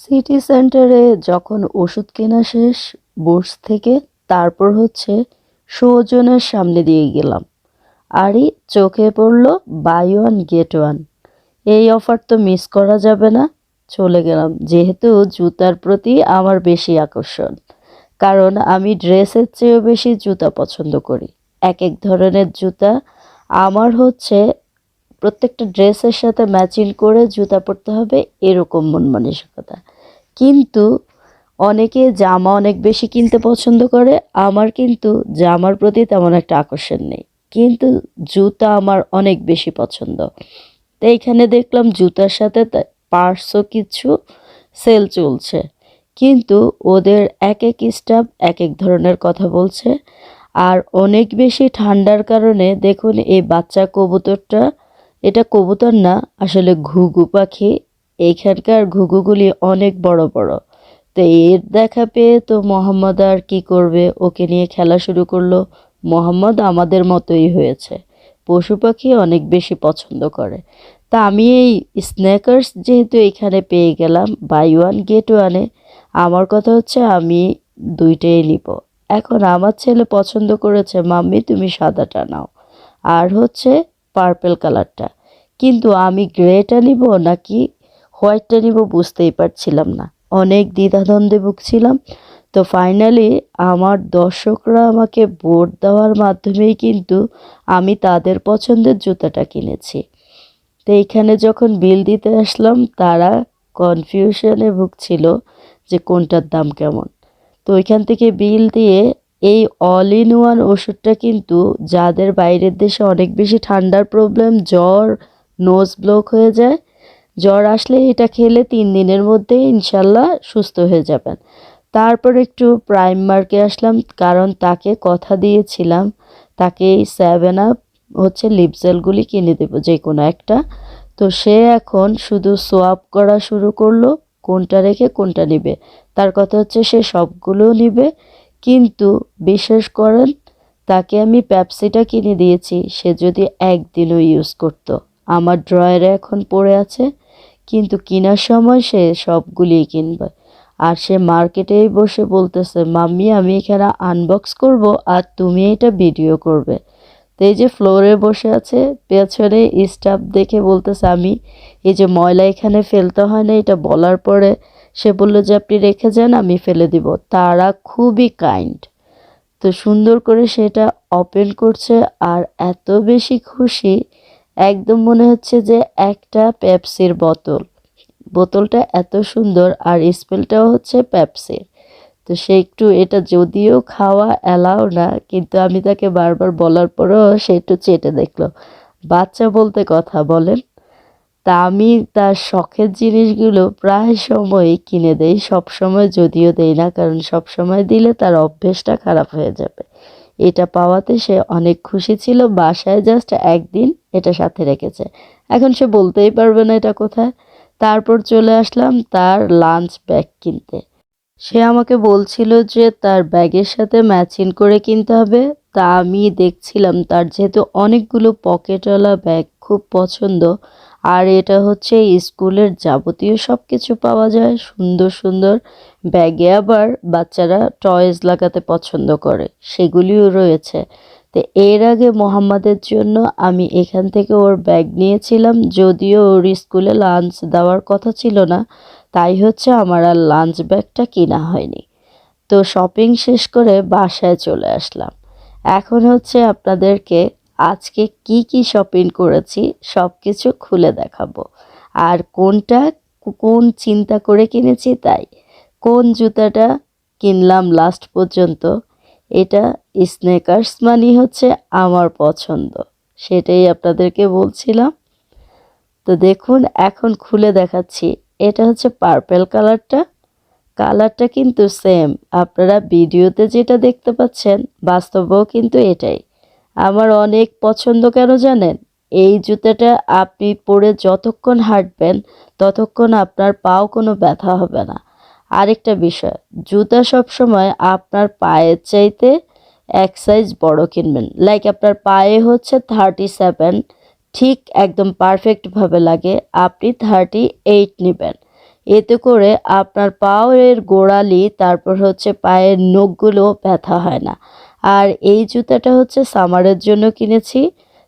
City সেন্টারে যখন ওষুধ কেনা শেষ, বুটস থেকে তারপর হচ্ছে সুজনের সামনে দিয়ে গেলাম। আরই চোখে পড়ল বাই ওয়ান, গেট ওয়ান। এই অফার তো মিস করা যাবে না, চলে গেলাম। যেহেতু জুতার প্রতি আমার বেশি আকর্ষণ, কারণ আমি ড্রেসের চেয়েও বেশি জুতা পছন্দ করি। এক এক ধরনের জুতা আমার হচ্ছে প্রত্যেকটা ড্রেসের সাথে ম্যাচিং করে জুতা পরতে হবে এরকম মন মানসিকতা কিন্তু অনেকে জামা অনেক বেশি কিনতে পছন্দ করে, আমার কিন্তু জামার প্রতি তেমন একটা আকর্ষণ নেই। কিন্তু জুতা আমার অনেক বেশি পছন্দ। তো এইখানে দেখলাম জুতার সাথে পার্সও কিছু সেল চলছে। কিন্তু ওদের এক এক স্টাফ এক এক ধরনের কথা বলছে। আর অনেক বেশি ঠান্ডার কারণে দেখুন এই বাচ্চা কবুতরটা এটা কবুতর না, আসলে ঘুঘু পাখি। এইখানকার ঘুঘুগুলি অনেক বড় বড়। তো এর দেখা পেয়ে তো মোহাম্মদ আর কি করবে? ওকে নিয়ে খেলা শুরু করল। মোহাম্মদ আমাদের মতোই হয়েছে। পশু পাখি অনেক বেশি পছন্দ করে। তা আমি এই স্ন্যাকার্স যেহেতু এখানে পেয়ে গেলাম, বাই ওয়ান গেট ওয়ানে, আমার কথা হচ্ছে আমি দুইটাই নিব। এখন আমার ছেলে পছন্দ করেছে, মাম্মি তুমি সাদাটা নাও। আর হচ্ছে পার্পেল কালারটা। কিন্তু আমি গ্রেটা নিব নাকি হোয়াইটটা নিব বুঝতেই পারছিলাম না। অনেক দ্বিধাদ্বন্দ্বে ভুগছিলাম। তো ফাইনালি আমার দর্শকরা আমাকে ভোট দেওয়ার মাধ্যমেই কিন্তু আমি তাদের পছন্দের জুতাটা কিনেছি। তো এইখানে যখন বিল দিতে আসলাম, তারা কনফিউশনে ভুগছিল যে কোনটার দাম কেমন। তো ওইখান থেকে বিল দিয়ে এই অল ইন ওয়ান ওষুধটা কিন্তু যাদের বাইরের দেশে অনেক বেশি ঠান্ডার প্রবলেম জ্বর নোজ ব্লক হয়ে যায়। জ্বর আসলে এটা খেলে তিন দিনের মধ্যে ইনশাল্লাহ সুস্থ হয়ে যাবেন। তারপর একটু প্রাইম মার্কে আসলাম, কারণ তাকে কথা দিয়েছিলাম, তাকে সেভেন আপ হচ্ছে লিপজেলগুলি কিনে দেবো যে কোনো একটা। তো সে এখন শুধু সোয়াপ করা শুরু করল, কোনটা রেখে কোনটা নিবে। তার কথা হচ্ছে সে সবগুলো নিবে, কিন্তু বিশেষ করেন তাকে আমি প্যাপসিটা কিনে দিয়েছি, সে যদি একদিনও ইউজ করতো। আমার ড্রয়ারে এখন পড়ে আছে, কিন্তু কেনার সময় সে সবগুলিই কিনবে। আর সে মার্কেটেই বসে বলতেছে, মাম্মি, আমি এখানে আনবক্স করব আর তুমি এটা ভিডিও করবে। তো এই যে ফ্লোরে বসে আছে, পেছনে স্টাফ দেখে বলতেছে, আমি এই যে ময়লা এখানে ফেলতে হয় না, এটা বলার পরে সে বলল যে, আপনি রেখে যান, আমি ফেলে দিব। তারা খুবই কাইন্ড তো সুন্দর করে সেটা ওপেন করছে আর এত বেশি খুশি একদম মনে হচ্ছে যে একটা পেপসির বোতল। বোতলটা এত সুন্দর আর স্মেলটাও হচ্ছে পেপসির। তো সে একটু এটা যদিও খাওয়া অ্যালাও না, কিন্তু আমি তাকে বারবার বলার পরেও সে একটু চেটে দেখল। বাচ্চা বলতে কথা বলেন? তা আমি তার শখের জিনিসগুলো প্রায় সময় কিনে দেই সব সময় যদিও দেই না, কারণ সব সময় দিলে তার অভ্যেসটা খারাপ হয়ে যাবে। এটা পাওয়াতে সে অনেক খুশি ছিল, বাসায় জাস্ট একদিন এটা সাথে রেখেছে। এখন সে বলতেই পারবে না এটা কোথায়। তারপর চলে আসলাম তার লাঞ্চ ব্যাগ কিনতে। সে আমাকে বলছিল যে তার ব্যাগের সাথে ম্যাচিং করে কিনতে হবে। তা আমি দেখছিলাম তার যেহেতু অনেকগুলো পকেটওয়ালা ব্যাগ খুব পছন্দ, আর এটা হচ্ছে স্কুলের যাবতীয় সব কিছু পাওয়া যায়, সুন্দর সুন্দর ব্যাগে আবার বাচ্চারা টয়েস লাগাতে পছন্দ করে, সেগুলিও রয়েছে। তো এর আগে মোহাম্মদের জন্য আমি এখান থেকে ওর ব্যাগ নিয়েছিলাম, যদিও ওর স্কুলে লাঞ্চ দেওয়ার কথা ছিল না, তাই হচ্ছে আমার আর লাঞ্চ ব্যাগটা কেনা হয়নি। তো শপিং শেষ করে বাসায় চলে আসলাম। এখন হচ্ছে আপনাদেরকে আজকে কি কি শপিং করেছি সব কিছু খুলে দেখাবো। আর কোনটা, কোন চিন্তা করে কিনেছি তাই কোন জুতাটা কিনলাম লাস্ট পর্যন্ত? এটা স্নেকার্স মানি হচ্ছে আমার পছন্দ। সেটাই আপনাদেরকে বলছিলাম। তো দেখুন, এখন খুলে দেখাচ্ছি। এটা হচ্ছে পার্পেল কালারটা কালারটা কিন্তু সেম আপনারা ভিডিওতে যেটা দেখতে পাচ্ছেন, বাস্তবেও কিন্তু এটাই। আমার অনেক পছন্দ কেন জানেন? এই জুতাটা আপনি পরে যতক্ষণ হাঁটবেন, ততক্ষণ আপনার পাও কোনো ব্যথা হবে না। আরেকটা বিষয়, জুতা সবসময় আপনার পায়ের চাইতে এক সাইজ বড় কিনবেন। লাইক আপনার পায়ে হচ্ছে থার্টি সেভেন ঠিক একদম পারফেক্টভাবে লাগে, আপনি থার্টি এইট নেবেন। এতে করে আপনার পায়ের গোড়ালি, তারপর হচ্ছে পায়ের নখগুলো ব্যথা হয় না। আর এই জুতাটা হচ্ছে সামারের জন্য কিনেছি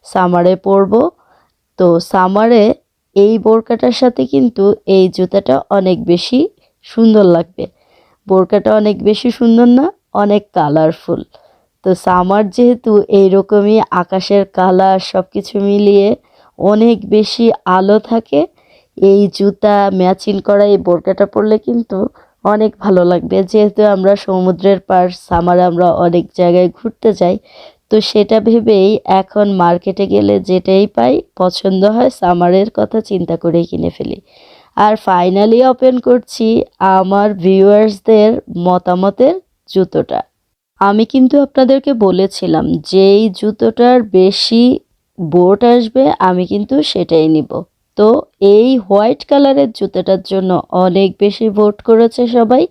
সামারে পরব। তো সামারে এই বোরকাটার সাথে কিন্তু এই জুতাটা অনেক বেশি সুন্দর লাগবে। বোরকাটা অনেক বেশি সুন্দর না, অনেক কালারফুল তো সামার যেহেতু এইরকমই আকাশের কালার সব কিছু মিলিয়ে অনেক বেশি আলো থাকে, এই জুতা ম্যাচিং করা এই বোরকাটা পরলে কিন্তু অনেক ভালো লাগবে। যেহেতু আমরা সমুদ্রের পার সামারে আমরা অনেক জায়গায় ঘুরতে যাই, তো সেটা ভেবেই এখন মার্কেটে গেলে যেটাই পাই, পছন্দ হয় সামারের কথা চিন্তা করেই কিনে ফেলি। আর ফাইনালি ওপেন করছি আমার ভিউয়ার্সদের মতামতের জুতোটা। আমি কিন্তু আপনাদেরকে বলেছিলাম, যেই জুতোটার বেশি বোট আসবে, আমি কিন্তু সেটাই নিব। তো এই হোয়াইট কালারের জুতোটার জন্য অনেক বেশি ভোট করেছে সবাই,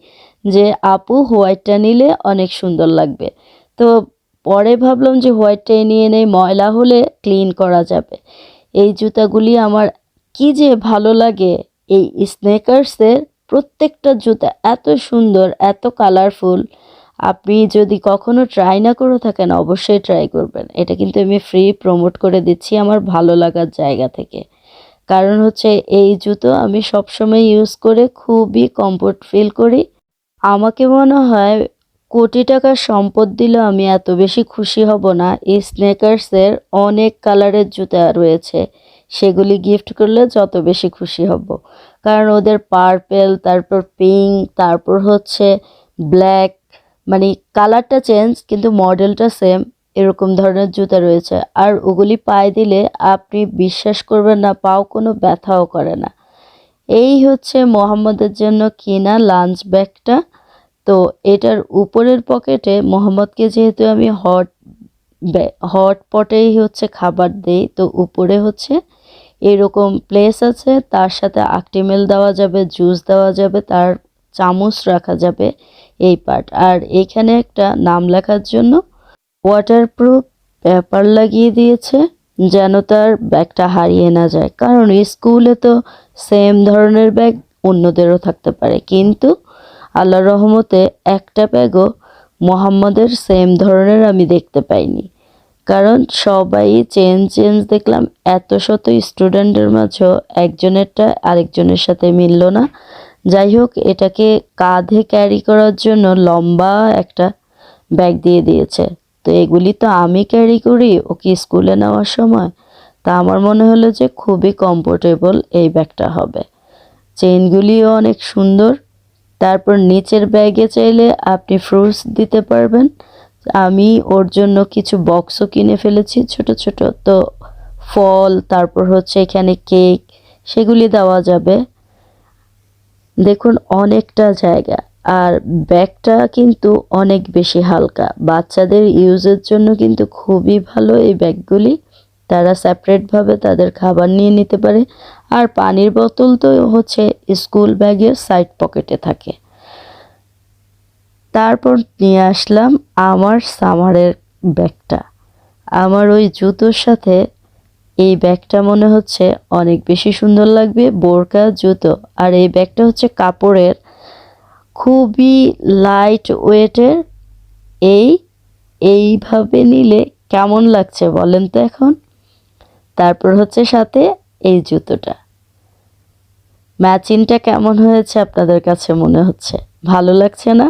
যে আপু হোয়াইটটা নিলে অনেক সুন্দর লাগবে। তো পরে ভাবলাম যে হোয়াইটটাই নিয়ে নেই, ময়লা হলে ক্লিন করা যাবে। এই জুতাগুলি আমার কি যে ভালো লাগে এই স্নেকার্সের প্রত্যেকটা জুতা এত সুন্দর, এত কালারফুল আপনি যদি কখনো ট্রাই না করে থাকেন, অবশ্যই ট্রাই করবেন। এটা কিন্তু আমি ফ্রি প্রমোট করে দিচ্ছি আমার ভালো লাগার জায়গা থেকে। কারণ হচ্ছে এই জুতো আমি সবসময় ইউজ করে খুবই কমফোর্ট ফিল করি। আমাকে মনে হয় কোটি টাকার সম্পদ দিলেও আমি এত বেশি খুশি হব না। এই স্নেকার্সের অনেক কালারের জুতা রয়েছে। সেগুলি গিফট করলে যত বেশি খুশি হব। কারণ ওদের পার্পেল তারপর পিঙ্ক তারপর হচ্ছে ব্ল্যাক মানে কালারটা চেঞ্জ কিন্তু মডেলটা সেম এরকম ধরনের জুতা রয়েছে। আর ওগুলি পায়ে দিলে আপনি বিশ্বাস করবেন না, পাও কোনো ব্যথাও করে না। এই হচ্ছে মোহাম্মদের জন্য কিনা লাঞ্চ ব্যাগটা তো এটার উপরের পকেটে মোহাম্মদকে যেহেতু আমি হট হট পটেই হচ্ছে খাবার দেই, তো উপরে হচ্ছে এরকম প্লেস আছে, তার সাথে আকটিমেল দেওয়া যাবে জুস দেওয়া যাবে, তার চামচ রাখা যাবে, এই পার্ট আর এখানে একটা নাম লেখার জন্য ওয়াটারপ্রুফ পেপার লাগিয়ে দিয়েছে, যেন তার ব্যাগটা হারিয়ে না যায়। কারণ স্কুলে তো সেম ধরনের ব্যাগ অন্যদেরও থাকতে পারে। কিন্তু আল্লাহ রহমতে একটা ব্যাগও মোহাম্মদের সেম ধরনের আমি দেখতে পাইনি। কারণ সবাই চেঞ্জ চেঞ্জ দেখলাম। এত শত স্টুডেন্টের মাঝেও একজনেরটা আরেকজনের সাথে মিলল না। যাই হোক, এটাকে কাঁধে ক্যারি করার জন্য লম্বা একটা ব্যাগ দিয়ে দিয়েছে। তো এগুলি তো আমি ক্যারি করি, ওকে স্কুলে নেওয়ার সময়। তা আমার মনে হলো যে খুবই কমফোর্টেবল এই ব্যাগটা হবে। চেইনগুলিও অনেক সুন্দর। তারপর নিচের ব্যাগে চাইলে আপনি ফ্রুটস দিতে পারবেন। আমি ওর জন্য কিছু বক্সও কিনে ফেলেছি ছোট ছোট। তো ফল, তারপর হচ্ছে এখানে কেক সেগুলি দেওয়া যাবে। দেখুন, অনেকটা জায়গা। আর ব্যাগটা কিন্তু অনেক বেশি হালকা। বাচ্চাদের ইউজের জন্য কিন্তু খুবই ভালো এই ব্যাগগুলি তারা সেপারেটভাবে তাদের খাবার নিয়ে নিতে পারে। আর পানির বোতল তো হচ্ছে স্কুল ব্যাগের সাইড পকেটে থাকে। তারপর নিয়ে আসলাম আমার সামারের ব্যাগটা। আমার ওই জুতোর সাথে এই ব্যাগটা মনে হচ্ছে অনেক বেশি সুন্দর লাগবে, বোরকা, জুতো। আর এই ব্যাগটা হচ্ছে কাপড়ের খুবই লাইট ওয়েটের এই, এইভাবে নিলে কেমন লাগছে বলেন তো এখন? তারপর হচ্ছে সাথে এই জুতোটা। ম্যাচিংটা কেমন হয়েছে আপনাদের কাছে মনে হচ্ছে? ভালো লাগছে না?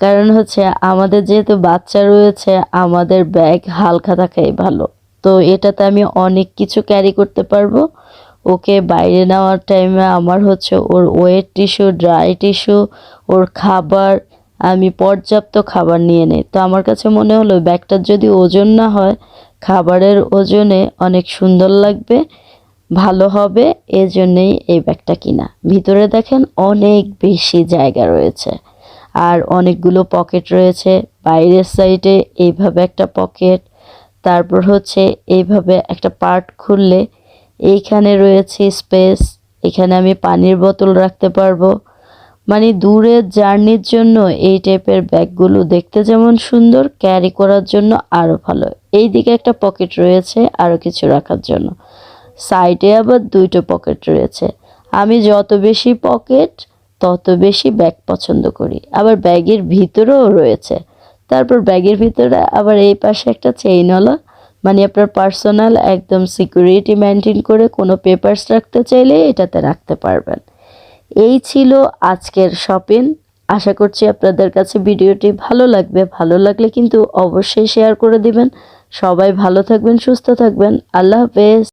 কারণ হচ্ছে আমাদের যেহেতু বাচ্চা রয়েছে, আমাদের ব্যাগ হালকা থাকাই ভালো। তো এটাতে আমি অনেক কিছু ক্যারি করতে পারব। ওকে বাইরে নেওয়ার টাইমে আমার হচ্ছে ওর ওয়েট টিস্যু ড্রাই টিস্যু ওর খাবার, আমি পর্যাপ্ত খাবার নিয়ে নেই। তো আমার কাছে মনে হলো ব্যাগটার যদি ওজন না হয়, খাবারের ওজনে অনেক সুন্দর লাগবে, ভালো হবে, এজন্যই এই ব্যাগটা কিনা। ভিতরে দেখেন অনেক বেশি জায়গা রয়েছে। আর অনেকগুলো পকেট রয়েছে। বাইরের সাইডে এইভাবে একটা পকেট, তারপর হচ্ছে এইভাবে একটা পার্ট খুললে এইখানে রয়েছে স্পেস, এখানে আমি পানির বোতল রাখতে পারব। মানে দূরের জার্নির জন্য এই টাইপের ব্যাগগুলো দেখতে যেমন সুন্দর, ক্যারি করার জন্য আরও ভালো। এই দিকে একটা পকেট রয়েছে আরও কিছু রাখার জন্য। সাইডে আবার দুইটো পকেট রয়েছে। আমি যত বেশি পকেট তত বেশি ব্যাগ পছন্দ করি। আবার ব্যাগের ভিতরেও রয়েছে। তারপর ব্যাগের ভিতরে আবার এই পাশে একটা চেইনওয়ালা মানে আপনার পার্সোনাল একদম সিকিউরিটি মেনটেন করে কোনো পেপারস রাখতে চাইলে এটাতে রাখতে পারবেন। এই ছিল আজকের শপিং আশা করছি আপনাদের কাছে ভিডিওটি ভালো লাগবে। ভালো লাগলে কিন্তু অবশ্যই শেয়ার করে দিবেন। সবাই ভালো থাকবেন, সুস্থ থাকবেন। আল্লাহ হাফেজ।